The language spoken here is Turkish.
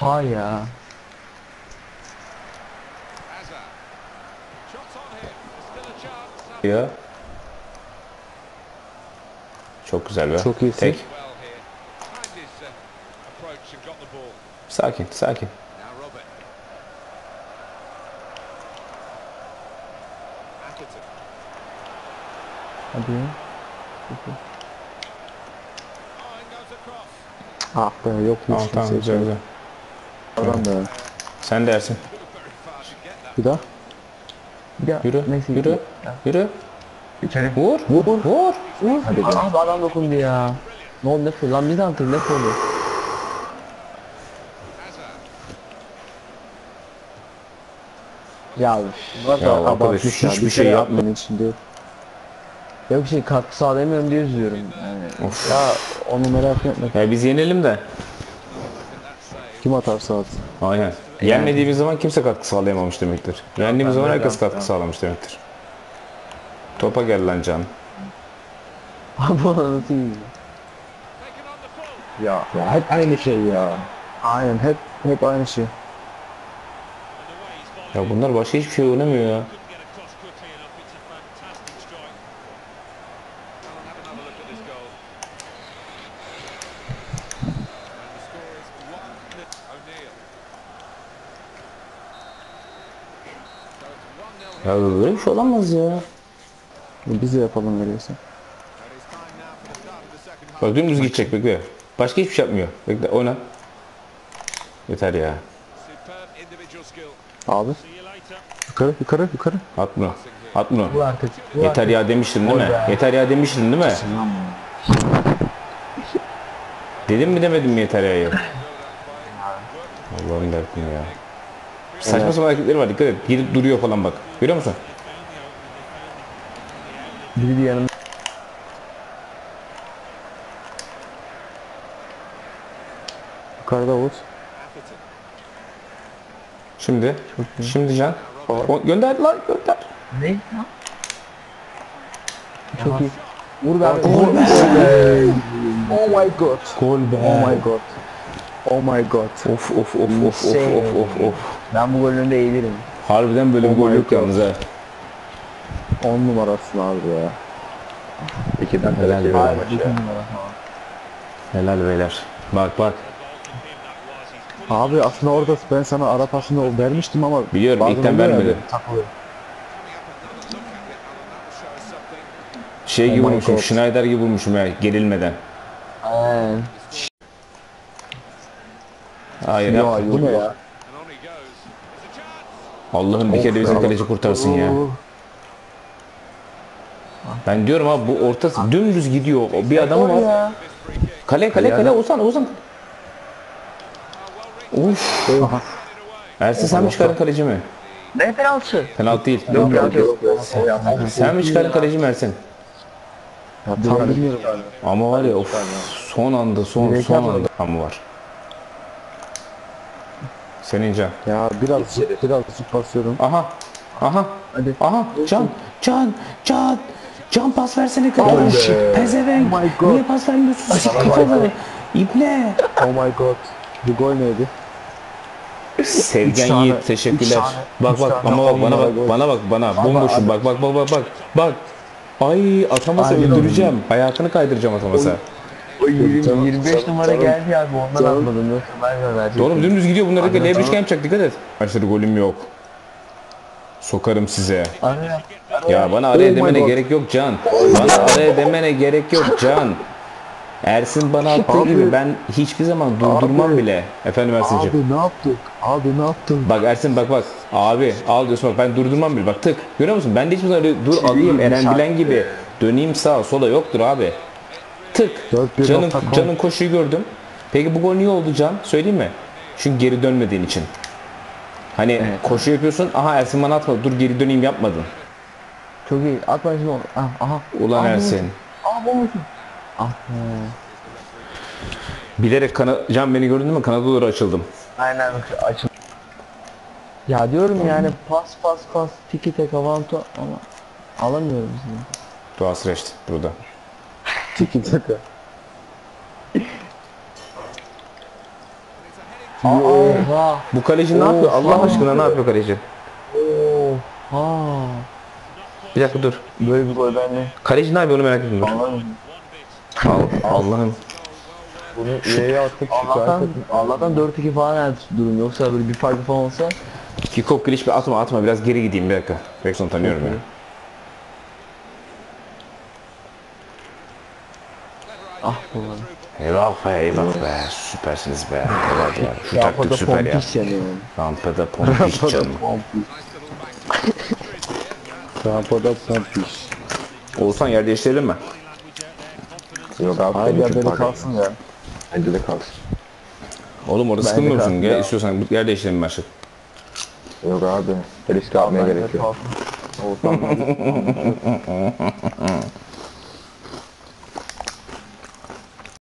Ha ya. Ya. Çok güzel be. Çok iyisin. Tek. Sakin, sakin. Hadi ya. Ah be yok Tamam hiç tamam kimse güzel güzel. Adam da. Sen dersin. Bir daha. Ya, Yürü, Neyse. yürü, Ya. yürü. İçeri. Vur, vur, vur. Hadi be. Abi adam dokundu ya. Ne oldu ne faul? Lan biz de ne faulü? Ya Bunlar Ya da arkadaş, ya. hiçbir Bir şey şey yapma. yapmanın içinde. yok bir şey katkı sağlayamıyorum diye üzülüyorum. Yani. Of. Ya onu merak etme. Ya biz yenelim de. Kim atarsa atsın. Aynen. Yenmediğimiz zaman kimse katkı sağlayamamış demektir. Yendiğimiz zaman herkes katkı sağlamış demektir. Topa gel lan can. Abi iyi? Ya, ya hep aynı şey ya. Aynen hep hep aynı şey. Ya bunlar başka hiçbir şey oynamıyor ya. Ya böyle bir şey olamaz ya. Biz de yapalım öyleyse. Bak dümdüz gidecek bekle. Başka hiçbir şey yapmıyor. Bekle oyna. Yeter ya. Abi. Yukarı yukarı yukarı. At bunu. At bunu. Bu artık. Bu Yeter ya demiştin değil mi? Be. Yeter ya demiştin değil mi? Dedim mi demedim mi yeter ya? Allah'ım derdim ya. Saçma sapan hareketleri var dikkat et. Gidip duruyor falan bak. Görüyor musun? Biri de yanımda. Yukarıda Oğuz. Şimdi. Şimdi Can. O, gönder lan gönder. Ne? Çok iyi. Vur be. Gol be. Oh my god. Gol be. Oh my god. Oh my god. Of of of of of of of of. Ben bu golün önünde eğilirim. Harbiden böyle bir gol yok yalnız ha. 10 numarasın abi ya. İki dakika Helal be. İki numara. Helal beyler. Bak bak. Abi aslında orada ben sana ara pasını o vermiştim ama Biliyorum, bazen ilkten oluyor ya, vermedi. takılıyor. Şey Oh gibi my vurmuşum. God. Schneider gibi vurmuşum ya gerilmeden. Aynen. Hayır Ya yapma. bu ne ya? Allah'ım bir kere bizim kaleci kurtarsın ya. Ben diyorum abi bu ortası dümdüz gidiyor. O Bir adamı var. ya. Kale kale kale Ozan Ozan. Uf. Ersin sen mi çıkardın kaleci mi? Ne penaltı? Penaltı değil. Yok yok yok. Sen mi çıkardın kaleci mi Ersin? Ya, tam bilmiyorum. Ama var ya of son anda son son anda ama var. Senin can. Ya biraz biraz basıyorum. Aha. Aha. Hadi. Aha. Can. Can. Can. Can pas versene kardeş. Pezevenk. Oh my God. Niye pas vermiyorsun? Sik kafalı. İbne. Oh my god. Bu gol neydi? Sevgen Yiğit teşekkürler. tane- bak bak ama bak on bana bak bana bak bana bomboşum bak bak bak bak bak bak. Ay atamasa öldüreceğim. Hayatını kaydıracağım atamasa. O 20, Canım, 25 canım, numara canım. geldi abi ondan Canım. atmadım yoksa ben. Oğlum dümdüz gidiyor bunlar da Aynen, L1 tamam. yapacak dikkat et. Arkadaşlar golüm yok. Sokarım size. Araya. Ya bana araya Oh demene gerek yok Can. Bana araya demene gerek yok Can. Ersin bana attığı gibi ben hiçbir zaman durdurmam Abi. bile. Efendim Ersin'cim. Abi ne yaptık? Abi ne yaptın? Bak Ersin bak bak. Abi al diyorsun bak ben durdurmam bile. Bak tık. Görüyor musun? Ben de hiçbir zaman öyle dur alayım Eren Bilen gibi. Döneyim sağa sola yoktur abi. Tık. Can'ın. Can'ın koşuyu gördüm. Peki bu gol niye oldu Can? Söyleyeyim mi? Çünkü geri dönmediğin için. Hani koşu yapıyorsun. Aha Ersin bana atmadı. Dur geri döneyim yapmadın. Çok iyi. Atma şimdi onu. Ah, aha. Ulan Aa, Ersin. Aa bu musun? Ah be. Bilerek kana Can beni gördün mü? Kanada doğru açıldım. Aynen açın. Ya diyorum yani pas pas pas tiki tek avanto ama alamıyoruz ya. Doğa Süreç'ti burada. Tiki taka. Oha. Bu kaleci ne yapıyor? Allah aşkına ne yapıyor kaleci? Oha. Bir dakika dur. Böyle bir gol ben de Kaleci ne yapıyor onu merak ettim. Dur. anlamıyorum. Al- Allah'ım. Bunu E'ye attık. Allah'tan, Allah'tan 4-2 falan yani durum yoksa böyle bir farklı falan olsa Kickoff giriş bir atma atma biraz geri gideyim bir dakika. Bekson tanıyorum ya. Ah bunlar. Eyvah be eyvah be süpersiniz be. Evet ya. Şu taktik süper ya. Rampada pompiş canım. Rampada pompiş. Oğuzhan yer değiştirelim mi? Yok abi. Hayır için böyle kalsın ya. Bence de kalsın. Oğlum orada Bence sıkılmıyorsun. kalsın Gel ya. istiyorsan yer değiştirelim maçı. Yok abi. Risk almaya Bence gerek yok. bence-